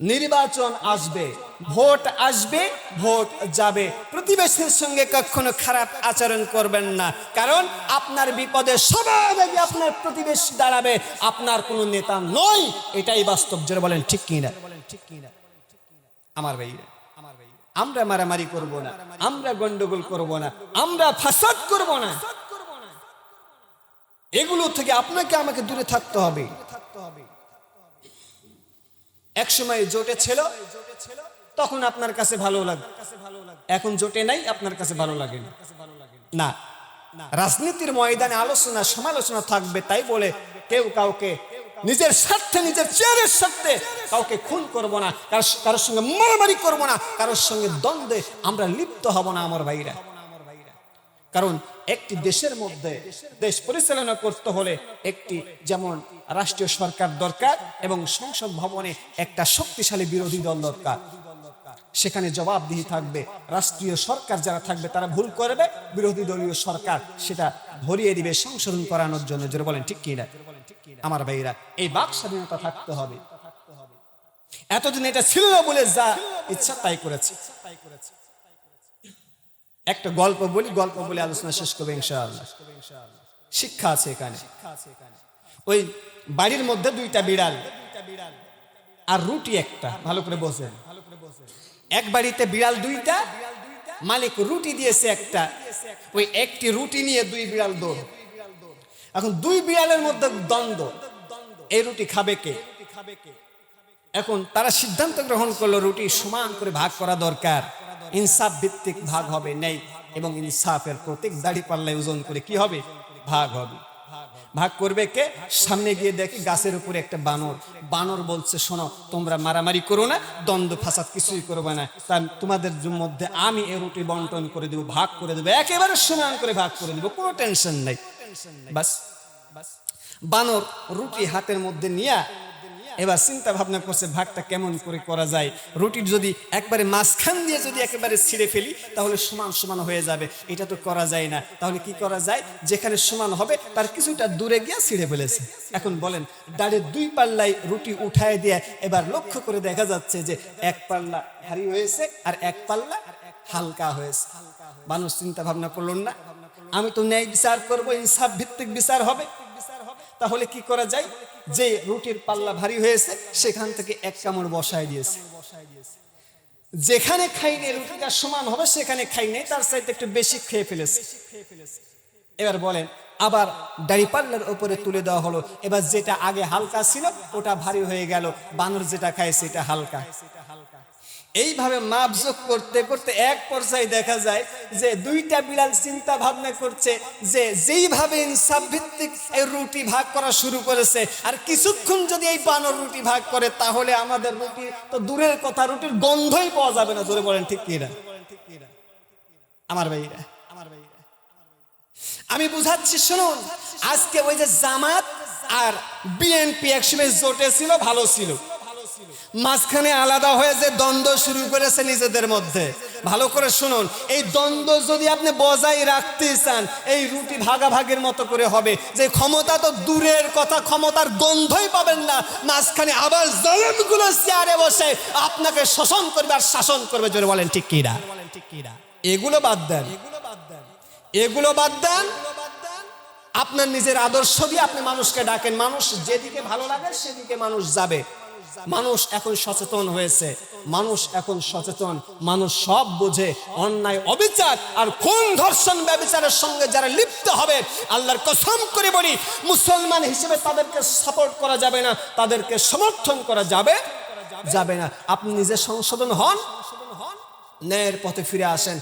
নির্বাচন আসবে, ভোট আসবে, ভোট যাবে। প্রতিবেশীর সঙ্গে কখনো খারাপ আচরণ করবেন না। কারণ আপনার বিপদে সবার আগে আপনার প্রতিবেশী দাঁড়াবে, আপনার কোনো নেতা নয়। এটাই বাস্তব। জোরে বলেন, ঠিক কিনা? ঠিক কিনা আমার ভাই আমার ভাইরা, আমরা মারামারি করব না, আমরা গন্ডগোল করব না, আমরা ফাসাদ করব না। এগুলো থেকে আপনাকে আমাকে দূরে থাকতে হবে। এক সময় জোটে ছিল, তখন আপনার কাছে ভালো লাগে এখন জোটে নাই, আপনার কাছে ভালো লাগে না। না রাজনীতির ময়দানে আলোচনা, সমালোচনা থাকবে, তাই বলে কেউ কাউকে নিজের স্বার্থে, নিজের চেয়ারের স্বার্থে কাউকে খুন করব না কারোর সঙ্গে মারামারি করব না, কারোর সঙ্গে দ্বন্দ্বে আমরা লিপ্ত হব না আমার ভাইরা। কারণ একটি দেশের মধ্যে দেশ পরিচালনা করতে হলে একটি যেমন রাষ্ট্রীয় সরকার দরকার এবং সংসদ ভবনে একটা শক্তিশালী বিরোধী দল দরকার। সেখানে জবাবদিহি থাকবে, রাষ্ট্রীয় সরকার যারা থাকবে তারা ভুল করবে, বিরোধী দলীয় সরকার সেটা ধরিয়ে দিবে, সংশোধন করানোর জন্য। যারা বলেন, ঠিক কিনা? আমার ভাইরা এই বাক স্বাধীনতা থাকতে হবে। এতদিন এটা ছিল না বলে যা ইচ্ছা তাই করেছে। একটা গল্প বলি, গল্প বলে আলোচনা শেষ করবে শিক্ষা আছে এখানে। ওই বাড়ির মধ্যে দুইটা বিড়াল আর রুটি একটা, ভালো করে বসেন এক বাড়িতে বিড়াল দুইটা, মালিক রুটি দিয়েছে একটা। ওই একটি রুটি নিয়ে দুই বিড়াল দৌড়। এখন দুই বিড়ালের মধ্যে দ্বন্দ্ব, এই রুটি খাবে কে? এখন তারা সিদ্ধান্ত গ্রহণ করল রুটি সমান করে ভাগ করা দরকার। ইনসাফ ভিত্তিক ভাগ হবে, নেই। এবং ইনসাফের প্রত্যেক দাড়ি পাল্লায় ওজন করে কি হবে? ভাগ হবে। ভাগ করবে কে? সামনে গিয়ে দেখে গাছের উপরে একটা বানর। বানর বলছে, শোনো, তোমরা মারামারি করো না, দ্বন্দ্ব, ফাসাদ কিছুই করবে না। তা তোমাদের মধ্যে আমি এ রুটি বন্টন করে দেবো, ভাগ করে দেবো, একেবারে সমান করে ভাগ করে দেবো, কোনো টেনশন নাই। বাস। বানর রুটি হাতের মধ্যে নিয়ে এবার চিন্তা ভাবনা করছে ভাগটা কেমন করে করা যায়। রুটির যদি একবারে মাঝখান দিয়ে যদি একেবারে ছিঁড়ে ফেলি, তাহলে সমান সমান হয়ে যাবে। এটা তো করা যায় না। তাহলে কি করা যায়? যেখানে সমান হবে, তার কিছুটা দূরে গিয়ে ছিঁড়ে ফেলেছে। এখন বলেন দাঁড়ের দুই পাল্লায় রুটি উঠায় দিয়ে এবার লক্ষ্য করে দেখা যাচ্ছে যে এক পাল্লা ভারী হয়েছে আর এক পাল্লা হালকা হয়েছে। মানুষ চিন্তা ভাবনা করলেন না, আমি তো ন্যায় বিচার করব, ইনসাফ ভিত্তিক বিচার হবে। তাহলে কি করা যায়? যে রুটির পাল্লা ভারী হয়েছে, সেখান থেকে এক কামড় বসায় দিয়েছে। যেখানে খাইনি রুটিটা সমান হবে, সেখানে খাইনি, তার চাইতে একটু বেশি খেয়ে ফেলেছে। এবার বলেন, আবার দাড়ি পাল্লার উপরে তুলে দেওয়া হলো। এবার যেটা আগে হালকা ছিল, ওটা ভারী হয়ে গেল। বানর যেটা খায়, সেটা হালকা। এইভাবে মাপজোক করতে করতে এক পর্যায়ে দেখা যায় যে দুইটা বিড়াল চিন্তা ভাবনা করছে যে যেইভাবে ইনসাফ ভিত্তিক এই রুটি ভাগ করা শুরু করেছে, আর কিছুক্ষণ যদি এই বানর রুটি ভাগ করে, তাহলে আমাদের রুটি তো দূরের কথা, রুটির গন্ধই পাওয়া যাবে না ধরে বলেন ঠিক কিনা? আমার ভাইরা আমার ভাইরা। আমি বুঝাচ্ছি, শুনুন, আজকে ওই যে জামাত আর বিএনপি একসময় জোটে ছিল, ভালো ছিল। মাঝখানে আলাদা হয়ে যে দ্বন্দ্ব শুরু করেছে নিজেদের মধ্যে। ভালো করে শুনুন, এই দ্বন্দ্ব যদি আপনি বজায় রাখতে চান, এই রুটি ভাগাভাগের মতো করে হবে। যে ক্ষমতা তো দূরের কথা, ক্ষমতার গন্ধই পাবেন না। মাঝখানে আবার জলমগুলো চেয়ারে বসে আপনাকে শোষণ করবে আর শাসন করবে, জোরে বলেন ঠিক কিরা এগুলো বাদ দেন। এগুলো বাদ দেন। আপনার নিজের আদর্শ দিয়ে আপনি মানুষকে ডাকেন। মানুষ যেদিকে ভালো লাগে, সেদিকে মানুষ যাবে। মানুষ এখন সচেতন হয়েছে। মানুষ এখন সচেতন। মানুষ সব বোঝে অন্যায়, অবিচার আর কোন ধর্ষণ, ব্যবচারের সঙ্গে যারা লিপ্ত হবে, আল্লাহর কসম করে বলি, মুসলমান হিসেবে তাদেরকে সাপোর্ট করা যাবে না, তাদেরকে সমর্থন করা যাবে যাবে না। আপনি নিজে সংশোধন হন, ন্যায়ের পথে ফিরে আসেন।